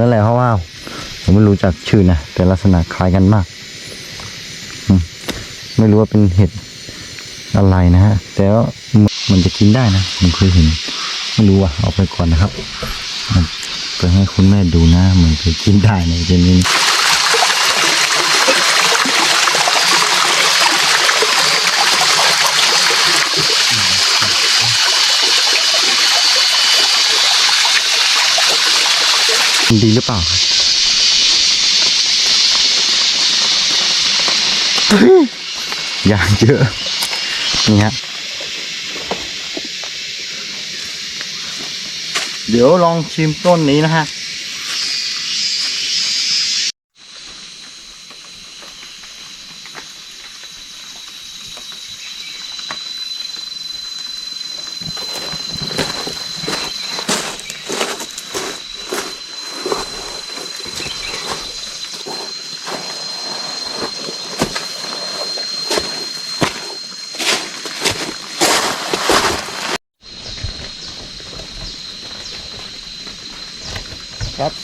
นั่นแหละเพราะว่า ผมไม่รู้จักชื่อนะแต่ลักษณะคล้ายกันมากไม่รู้ว่าเป็นเห็ดอะไรนะฮะแต่ว่ามันจะกินได้นะผมเคยเห็น ไม่รู้อะเอาไปก่อนนะครับไปให้คุณแม่ดูนะเหมือนเคยกินได้ในเจน นี้ดีหรือเปล่าอย่างเยอะ นี่ฮะ เดี๋ยวลองชิมต้นนี้นะฮะ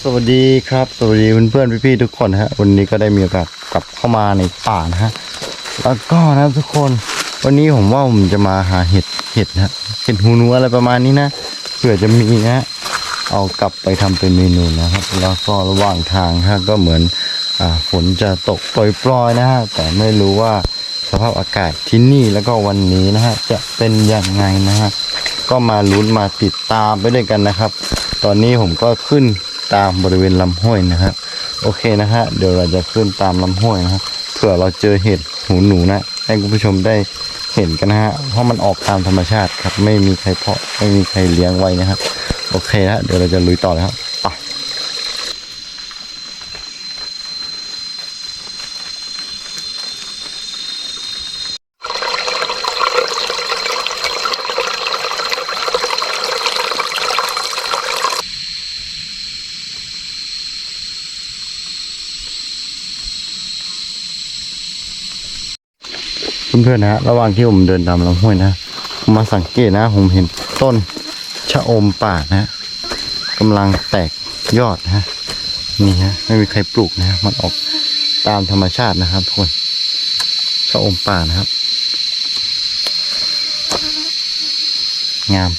สวัสดีครับ สวัสดีเพื่อนๆพี่ๆทุกคนฮะ วันนี้ก็ได้มีโอกาสกลับเข้ามาในป่านะฮะ แล้วก็นะทุกคน วันนี้ผมว่าผมจะมาหาเห็ดเห็ดนะเห็ดหูหนูอะไรประมาณนี้นะเผื่อจะมีนะเอากลับไปทำเป็นเมนูนะครับ แล้วก็ระหว่างทางฮะก็เหมือนอ่าฝนจะตกปล่อยๆนะฮะแต่ไม่รู้ว่าสภาพอากาศที่นี่แล้วก็วันนี้นะฮะจะเป็นยังไงนะฮะก็มาลุ้นมาติดตามไปด้วยกันนะครับ ตอนนี้ผมก็ขึ้น ตามบริเวณลำห้วยนะครับโอเคนะฮะเดี๋ยวเราจะขึ้นตามลำห้วยนะครับเผื่อเราเจอเห็ดหูหนูนะให้คุณผู้ชมได้เห็นกันนะฮะเพราะมันออกตามธรรมชาติครับไม่มีใครเพาะไม่มีใครเลี้ยงไว้นะครับโอเคนะเดี๋ยวเราจะลุยต่อเลยครับ เพื่อนๆนะระหว่างที่ผมเดินตามลำห้วยนะผมมาสังเกตนะ ผมเห็นต้นชะอมป่านะกำลังแตกยอดนะนี่ฮะไม่มีใครปลูกนะมันออกตามธรรมชาตินะครับทุกคนชะอมป่านะครับ งาม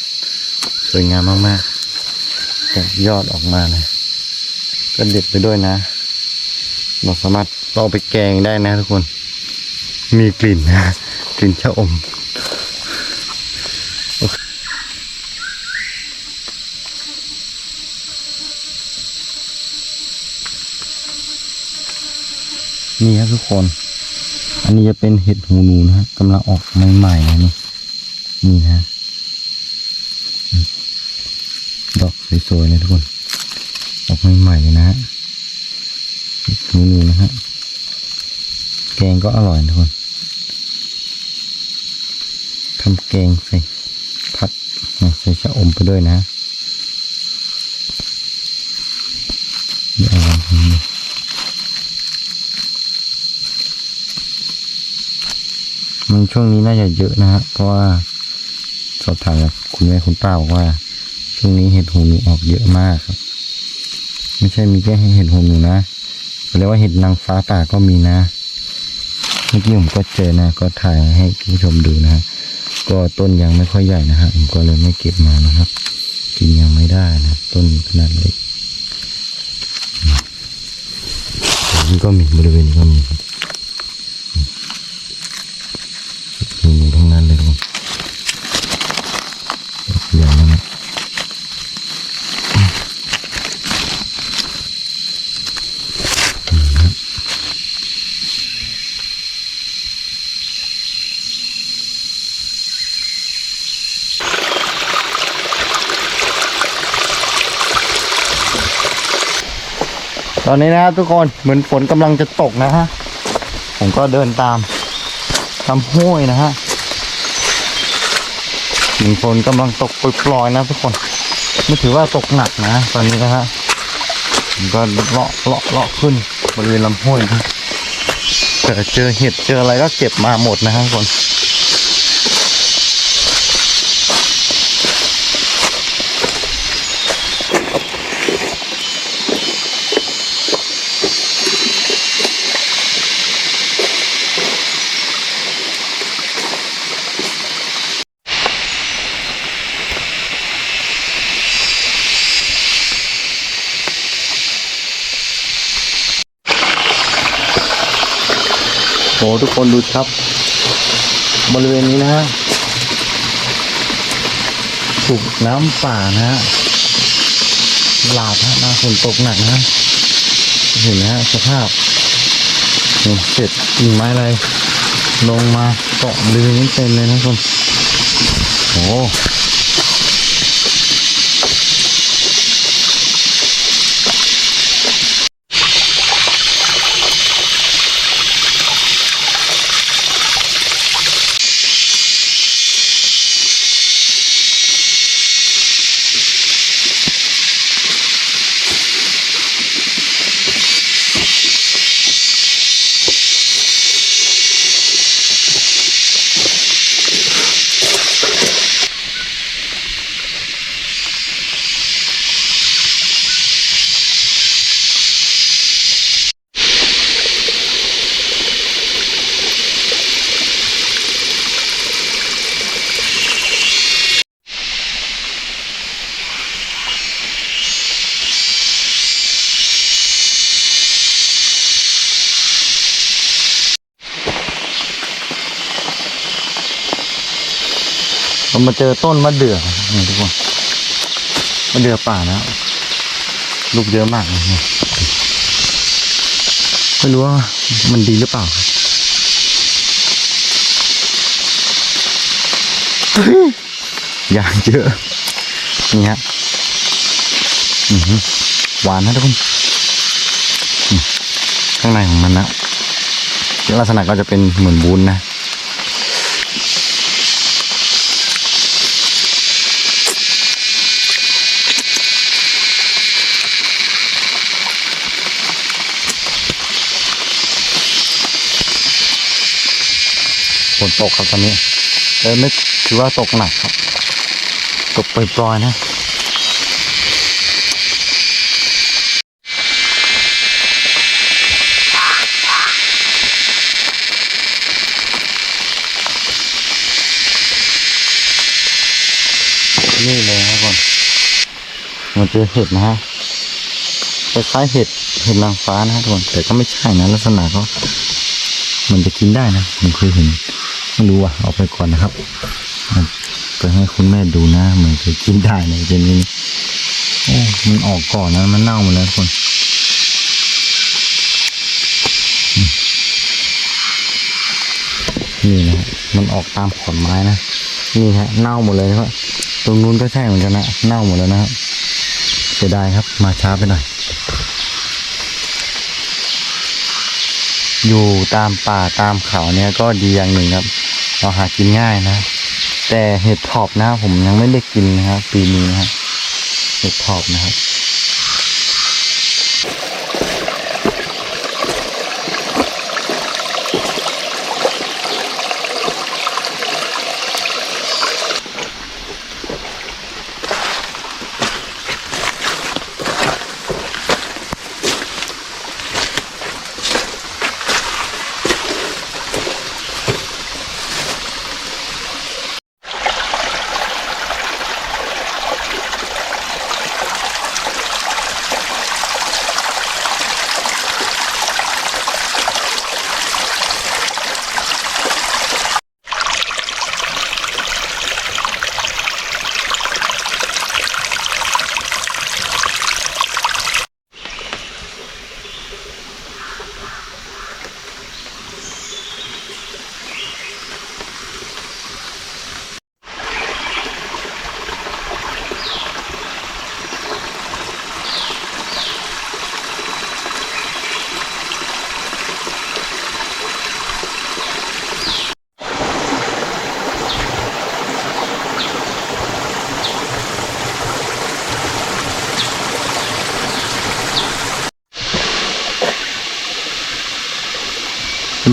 สวยงามมากๆแตกยอดออกมาเลยก็เด็ดไปด้วยนะเราสามารถเอาไปแกงได้นะทุกคน มีกลิ่นนะกลิ่นชะอมนี่ครับทุกคน อันนี้จะเป็นเห็ดหูหนูนะฮะกำลังออกใหม่ๆนะนี่นี่นะ ดอกสวยๆเลยทุกคน ออกใหม่ๆเลยนะฮะหูหนูนะฮะ แกงก็อร่อยทุกคน ทำแกงใส่ผัดใส่ชะอมไปด้วยนะเอาวางมันช่วงนี้น่าจะเยอะนะฮะเพราะว่าสอบถามจากคุณแม่คุณป้าบอกว่า ช่วงนี้เห็ดหูหนูออกเยอะมากครับ ไม่ใช่มีแค่เห็ดหูหนูนะเรียกว่าเห็ดนางฟ้าป่าก็มีนะ เมื่อกี้ผมก็เจอนะ ก็ถ่ายให้คุณผู้ชมดูนะฮะ ก็ต้นยังไม่ค่อยใหญ่นะฮะผมก็เลยไม่เก็บมานะครับ กินยังไม่ได้นะต้นขนาดเล็กนี่ก็มีบริเวณนี้ก็มีครับอืมมีทั้งนั้นเลยทุกคนดอกใหญ่นะ ต อนนี้นะครับทุกคนเหมือนฝนกำลังจะตกนะฮะ ผมก็เดินตามลำห้วยนะฮะเหมือนฝนกำลังตกปล่อยๆนะทุกคน ไม่ถือว่าตกหนักนะ ตอนนี้นะฮะผมก็เลาะเลาะเลาะขึ้นบริเวณลำห้วยนะเกิดเจอเห็ดเจออะไรก็เก็บมาหมดนะฮะทุกคน โอ้ทุกคนดูครับ บริเวณนี้นะฮะถูกน้ำป่านะฮะหลากฮะนาฝนตกหนักนะ เห็นไหมฮะสภาพนี่เศษกิ่งไม้อะไร ลงมาเกาะบริเวณนี้เต็มเลยนะทุกคนโอ้ เรามาเจอต้นมะเดื่อนี่ทุกคนมะเดื่อป่านะลูกเยอะมากเลยไม่รู้ว่ามันดีหรือเปล่ายอย่างเยอะนี่ฮะอื้อหือหวานนะทุกคนข้างในของมันนะลักษณะก็จะเป็นเหมือนวุ้นนะ ฝนตกครับตอนนี้แต่ไม่ถือว่าตกหนักครับ ตกปล่อยๆนะนี่เลยครับก่อนมันเจอเห็ดนะฮะคล้ายเห็ดเห็ดนางฟ้านะฮะทุกคนแต่ก็ไม่ใช่นะลักษณะก็มันจะกินได้นะผมเคยเห็น ไม่รู้อะเอาไปก่อนนะครับไปให้คุณแม่ดูนะเหมือนเคยกินได้ในเจนนี้โอ้มันออกก่อนนะมันเน่าหมดแล้วคนนี่นะมันออกตามขอนไม้นะนี่ฮะเน่าหมดเลยนะครับตรงนู้นก็ใช่เหมือนกันนะเน่าหมดแล้วนะครับเสียดายครับ มาช้าไปหน่อยอยู่ตามป่าตามเขาเนี่ยก็ดีอย่างหนึ่งครับ เราหากินง่ายนะ แต่เห็ดถอบนะผมยังไม่ได้กินนะครับปีนี้นะครับเห็ดถอบนะครับ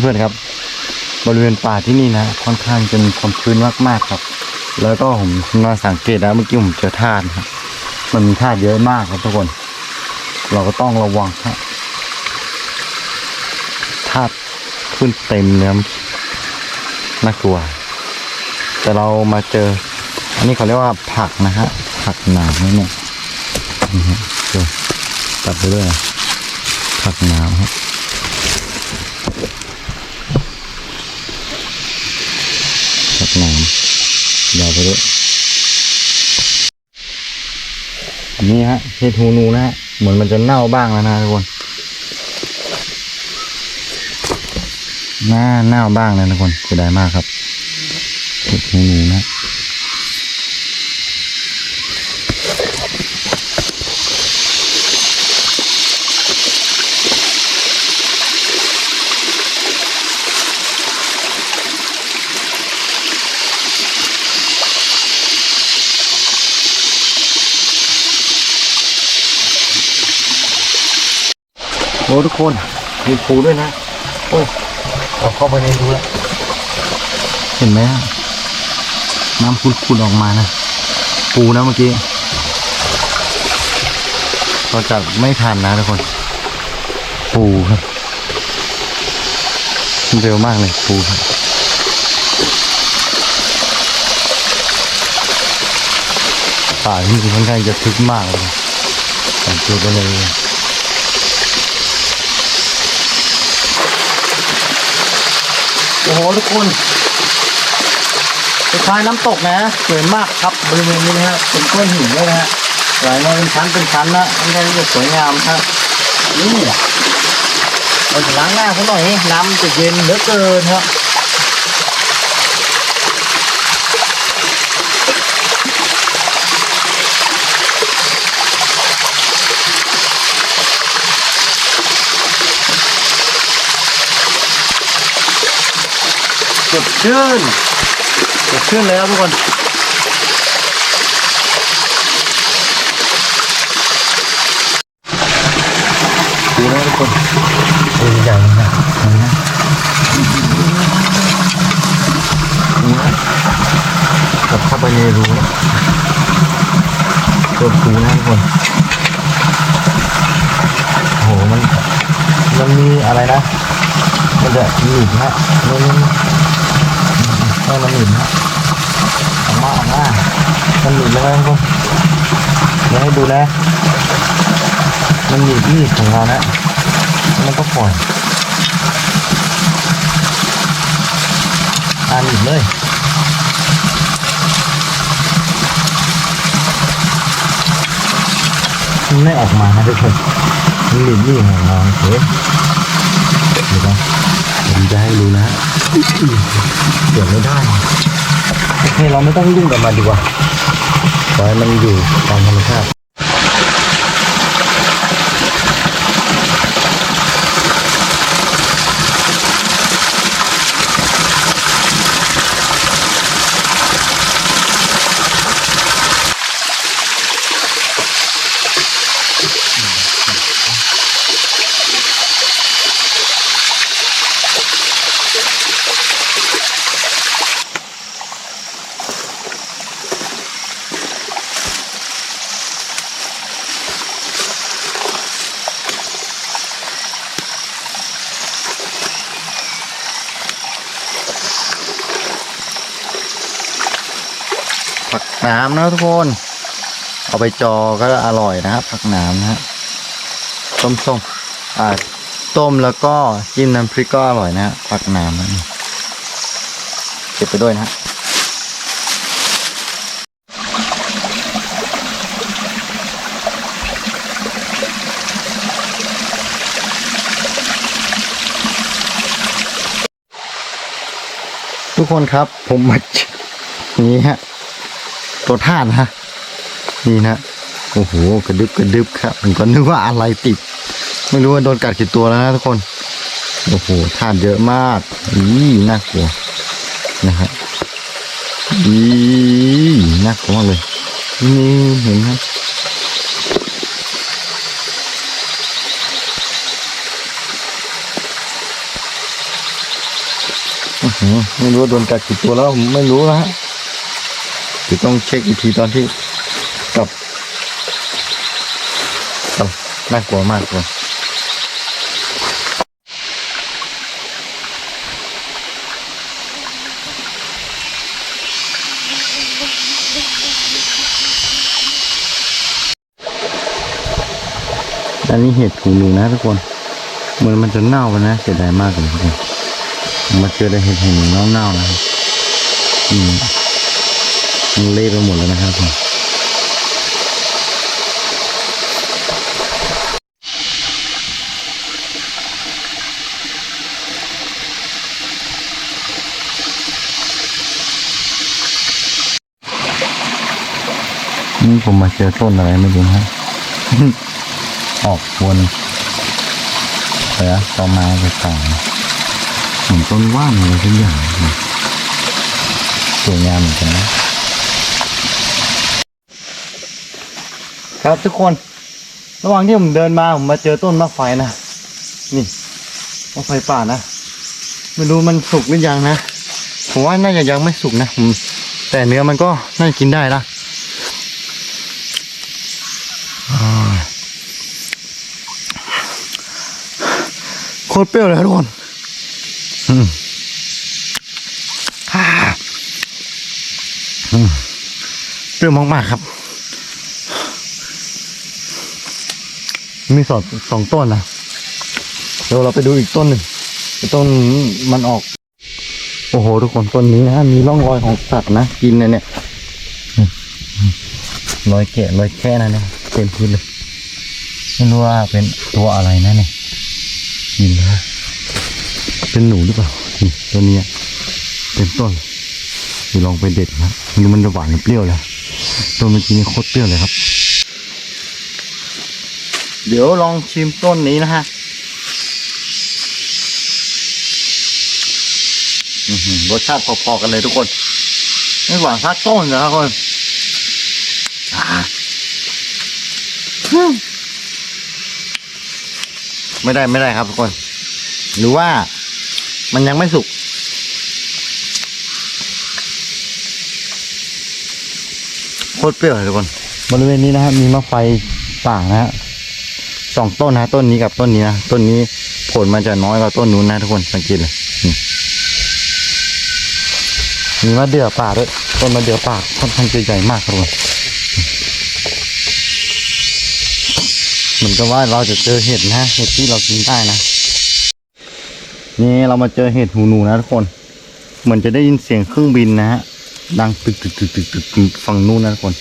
เพื่อนๆครับ บริเวณป่าที่นี่นะค่อนข้างจะมีความชื้นมากๆครับ แล้วก็ผมมาสังเกตนะเมื่อกี้ผมเจอธาตุครับมันมีธาตุเยอะมากครับทุกคน เราก็ต้องระวังครับธาตุขึ้นเต็มเลยครับน่ากลัว แต่เรามาเจอ อันนี้เขาเรียกว่าผักนะฮะผักหนามนี่เนี่ยนี่ฮะตัดไปด้วยผักหนามครับ กหนามยาวไปด้วยนี่ฮะเห็ดหูนูนะฮะเหมือนมันจะเน่าบ้างแล้วนะทุกคนหน้าเน่าบ้างนะทุกคนเสียดายมากครับเห็ดหูนูนะ โอ้ทุกคนมีปูด้วยนะโอ้ยเราเข้าไปในรูแล้วเห็นไหมน้ำขุ่นๆออกมานะ ปูนะเมื่อกี้เราจับไม่ทันนะทุกคน ปูครับเร็วมากเลยปูครับป่าที่ค่อนข้างจะทึบมากเลยสังเกตไปเลย โอ้โหทุกคนคล้ายน้ำตกนะสวยมากครับบริเวณนี้นะฮะเป็นก้อนหินเลยนะฮะไหลมาเป็นชั้นเป็นชั้นนะมันก็จะสวยงามครับนี่เราจะล้างหน้าเขาหน่อยน้ำจะเย็นเหลือเกินครับ ดชื่นสดชื่นเลยครับทุกคนดูนะทุกคนดูใหญ่นะเห็นไหมดูนะกลับเข้าไปในรูแล้วตัวปูนะทุกคนโอ้โหมันมันมีอะไรนะ มันจะหนีบนะมัน ให้มันหนีบนะออกมาออกมามันหนีบแล้วนะทุกคนเดี๋ยวให้ดูนะมันหนีบมีดของเรานะมันก็ปล่อยอ่าหนีบเลยมันไม่ออกมานะทุกคนมันหนีบมีดของเราเฉยดี๋ยวนะ ผมจะให้ดูนะฮะเดี๋ยวไม่ได้โอเคเราไม่ต้องยุ่งกับมันดีกว่าปล่อยมันอยู่ตามธรรมชาติ หน้ำนะทุกคน เอาไปจอก็อร่อยนะครับ ผักหน้ำนะฮะต้มส้มอ่าต้มแล้วก็จิ้มน้ำพริกก็อร่อยนะฮะผักหน้ำนะนี่เก็บไปด้วยนะฮะทุกคนครับผมมานี่ฮะ ตัวท่านฮะนี่นะโอ้โหกระดึบกระดึบครับผมก็นึกว่าอะไรติด ไม่รู้ว่าโดนกัดกี่ตัวแล้วนะทุกคนโอ้โหท่านเยอะมากอีน่ากลัวนะฮะอีน่ากลัวมากเลยนี่เห็นไหมไม่รู้โดนกัดกี่ตัวแล้วผมไม่รู้นะฮะ เดี๋ยวต้องเช็คอีกทีตอนที่กลับกลับน่ากลัวมากเลยอันนี้เห็ดหูหนูนะทุกคนเหมือนมันจะเน่าไปนะเสียดายมากเลยทุกคนมาเจอได้เห็ดหูหนูเน่าๆนะครับอืม มันเละไปหมดแล้วนะครับผมนี่ผมมาเจอต้นอะไรไม่รู้ฮะออกวนเออต่อม้ไปต่างเหมือนต้นว่านอะไรทุกอย่างสวยงามเหมือนกันนะ ครับทุกคน ระหว่างที่ผมเดินมาผมมาเจอต้นมะไฟนะ นี่มะไฟป่านะ ไม่รู้มันสุกหรือยังนะ ผมว่าน่าจะยังไม่สุกนะแต่เนื้อมันก็น่าจะกินได้ละโคตรเปรี้ยวเลยทุกคนอืมอ่าอืมเปรี้ยวมากๆครับ มีสองสองต้นนะเดี๋ยวเราไปดูอีกต้นหนึ่งต้นมันออก โอ้โห ทุกคนต้นนี้นะมีร่องรอยของสัตว์นะกินนะเนี่ยรอยแกะรอยแค่นะเนี่ยเต็มพื้นเลยไม่รู้ว่าเป็นตัวอะไรนะเนี่ยกินนะเป็นหนูหรือเปล่านี่ตัวนี้เต็มต้นเดี๋ยวลองไปเด็ดนะมันจะหวานเปรี้ยวเลยต้นเมื่อกี้นี่โคตรเปรี้ยวเลยครับ เดี๋ยวลองชิมต้นนี้นะฮะรสชาติพอๆกันเลยทุกคน ไม่หวานสักต้นนะครับคนไม่ได้ไม่ได้ครับทุกคน หรือว่ามันยังไม่สุกโคตรเปรี้ยวเลยทุกคน บริเวณนี้นะฮะมีมะไฟป่านะฮะ สองต้นนะต้นนี้กับต้นนี้นะต้นนี้ผลมันจะน้อยกว่าต้นนู้นนะทุกคนสังเกตเลยมีมะเดื่อป่าด้วยต้นมะเดื่อป่าค่อนข้างจะใหญ่มากทุกคนเหมือนกับว่าเราจะเจอเห็ดนะเห็ดที่เรากินได้นะนี่เรามาเจอเห็ดหูหนูนะทุกคนเหมือนจะได้ยินเสียงเครื่องบินนะฮะดังตึกตึกตึกตึกตึกตึกฝั่งนู้นนะทุกคน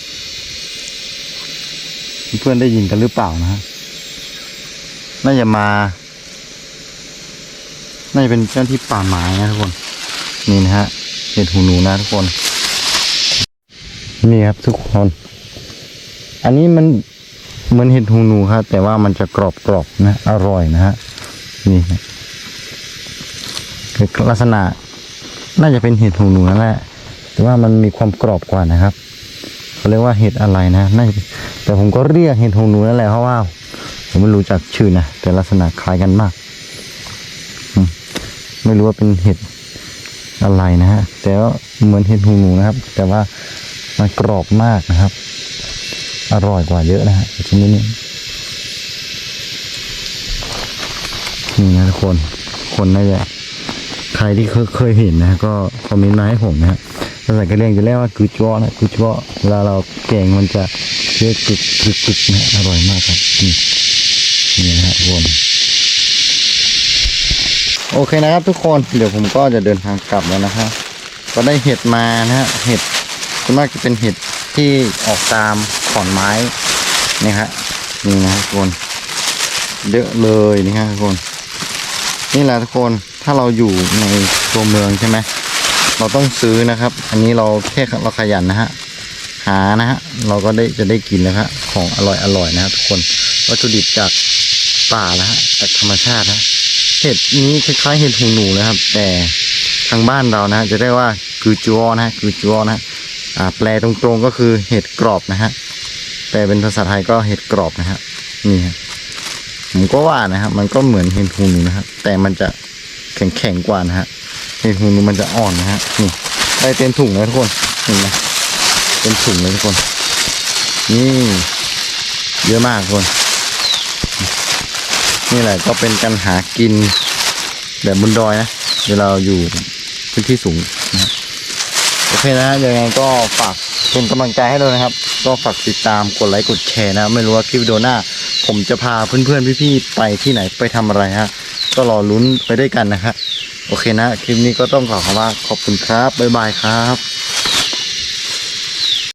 เพื่อนได้ยินกันหรือเปล่านะฮะ น่าจะมา น่าจะเป็นเจ้าที่ป่าไม้นะทุกคน นี่นะฮะเห็ดหูหนูนะทุกคน นี่ครับทุกคน อันนี้มันเหมือนเห็ดหูหนูครับแต่ว่ามันจะกรอบกรอบนะ อร่อยนะฮะ นี่คือลักษณะ น่าจะเป็นเห็ดหูหนูนั่นแหละ แต่ว่ามันมีความกรอบกว่านะครับเขาเรียกว่าเห็ดอะไรนะน่าจะแต่ผมก็เรียกเห็ดหูหนูนั่นแหละเพราะว่า ผมไม่รู้จักชื่อนะ แต่ลักษณะคล้ายกันมาก ไม่รู้ว่าเป็นเห็ดอะไรนะฮะ แต่ว่าเหมือนเห็ดหูหนูนะครับ แต่ว่ามันกรอบมากนะครับ อร่อยกว่าเยอะนะฮะชนิดนี้นี่นะทุกคน คนน่าจะใครที่เคยเห็นนะก็คอมเมนต์มาให้ผมนะฮะภาษากะเรียงจะเรียกว่ากุจวอนะกุจวอเวลาเราแกงมันจะ เรียกกึกกึกกึกนะอร่อยมากครับนี่นี่นะฮะทุกคนโอเคนะครับทุกคนเดี๋ยวผมก็จะเดินทางกลับแล้วนะฮะก็ได้เห็ดมานะฮะเห็ดส่วนมากจะเป็นเห็ดที่ออกตามขอนไม้นี่ฮะนี่นะฮะทุกคนเยอะเลยนี่ฮะทุกคน นี่แหละทุกคนถ้าเราอยู่ในตัวเมืองใช่ไหมเราต้องซื้อนะครับ อันนี้เราแค่เราขยันนะฮะ หานะฮะเราก็ได้จะได้กินนะครับของอร่อยอร่อยนะครับทุกคนวัตถุดิบจากป่านะฮะจากธรรมชาตินะเห็ดนี้คล้ายๆเห็ดหูหนูนะครับ แต่ทางบ้านเรานะจะได้ว่าคือจัวนะฮะคือจัวนะฮะอ่าแปลตรงๆก็คือเห็ดกรอบนะฮะแปลเป็นภาษาไทยก็เห็ดกรอบนะฮะนี่ฮะผมก็ว่านะฮะมันก็เหมือนเห็ดหูหนูนะครับแต่มันจะแข็งๆกว่านะฮะเห็ดหูหนูมันจะอ่อนนะฮะนี่ได้เต็มถุงเลยทุกคนเห็นไหม เต็มถุงเลยทุกคน นี่เยอะมากทุกคน นี่แหละก็เป็นการหากินแบบบนดอยนะเวลาเราอยู่พื้นที่สูงนะโอเคนะฮะยังไงก็ฝากเป็นกำลังใจให้ด้วยนะครับ ก็ฝากติดตามกดไลค์กดแชร์นะ ไม่รู้ว่าคลิปวิดีโอหน้า ผมจะพาเพื่อนๆพี่ๆไปที่ไหนไปทำอะไรฮะ ก็รอลุ้นไปด้วยกันนะครับโอเคนะ คลิปนี้ก็ต้องขอคำว่าขอบคุณครับ บ๊ายบายครับ